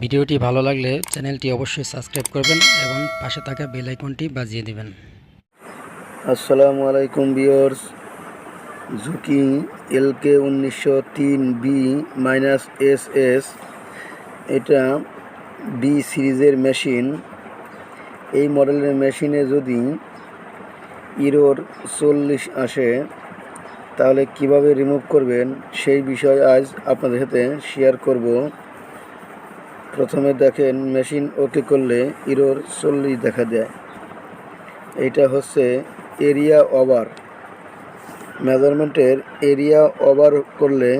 ভিডিওটি ভালো লাগলে চ্যানেলটি অবশ্যই সাবস্ক্রাইব করবেন এবং পাশে থাকা বেল বাজিয়ে দিবেন। আসসালামু আলাইকুম বিয়র্স ঝুঁকি এলকে উনিশশো তিন বি মাইনাস এস এস। এটা বি সিরিজের মেশিন। এই মডেলের মেশিনে যদি ইরোর চল্লিশ আসে, তাহলে কীভাবে রিমুভ করবেন সেই বিষয় আজ আপনাদের সাথে শেয়ার করব। প্রথমে দেখেন মেশিন ওকে করলে ইরোর চল্লিশ দেখা দেয় এটা হচ্ছে এরিয়া ওভার। মেজারমেন্টের এরিয়া ওভার করলে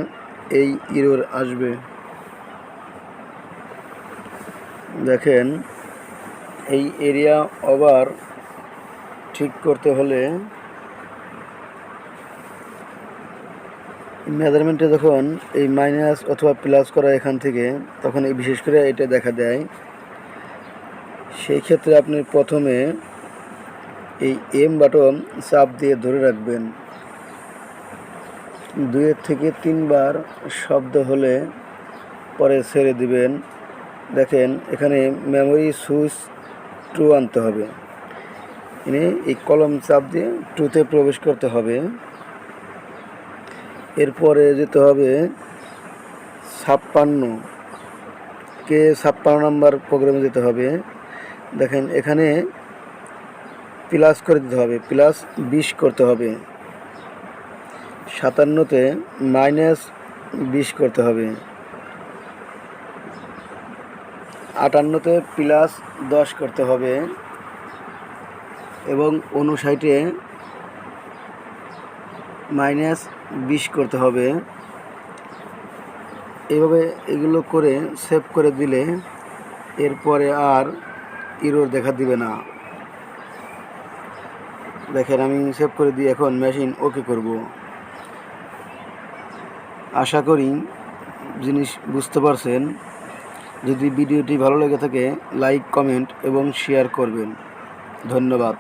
এই ইরোর আসবে। দেখেন, এই এরিয়া ওভার ঠিক করতে হলে মেজারমেন্টে যখন এই মাইনাস অথবা প্লাস করা এখান থেকে, তখন এই বিশেষ করে এটা দেখা দেয়। সেই ক্ষেত্রে আপনি প্রথমে এই এম বাটন চাপ দিয়ে ধরে রাখবেন। দুয়ের থেকে তিনবার শব্দ হলে পরে ছেড়ে দিবেন। দেখেন, এখানে মেমোরি সুইচ টু আনতে হবে। এই কলম চাপ দিয়ে টুতে প্রবেশ করতে হবে। এরপরে যেতে হবে ছাপ্পান্ন। কে ছাপ্পান্ন নাম্বার প্রোগ্রামে যেতে হবে? দেখেন, এখানে প্লাস করে দিতে হবে প্লাস বিশ করতে হবে। সাতান্নতে মাইনাস বিশ করতে হবে। আটান্নতে প্লাস দশ করতে হবে। এবং উনষাটে মাইনাস বিশ করতে হবে। এইভাবে এগুলো করে সেভ করে দিলে এরপরে আর ইরোর দেখা দিবে না। দেখেন, আমি সেভ করে দিয়ে এখন মেশিন ওকে করব। আশা করি জিনিস বুঝতে পারছেন। যদি ভিডিওটি ভালো লেগে থাকে লাইক কমেন্ট এবং শেয়ার করবেন। ধন্যবাদ।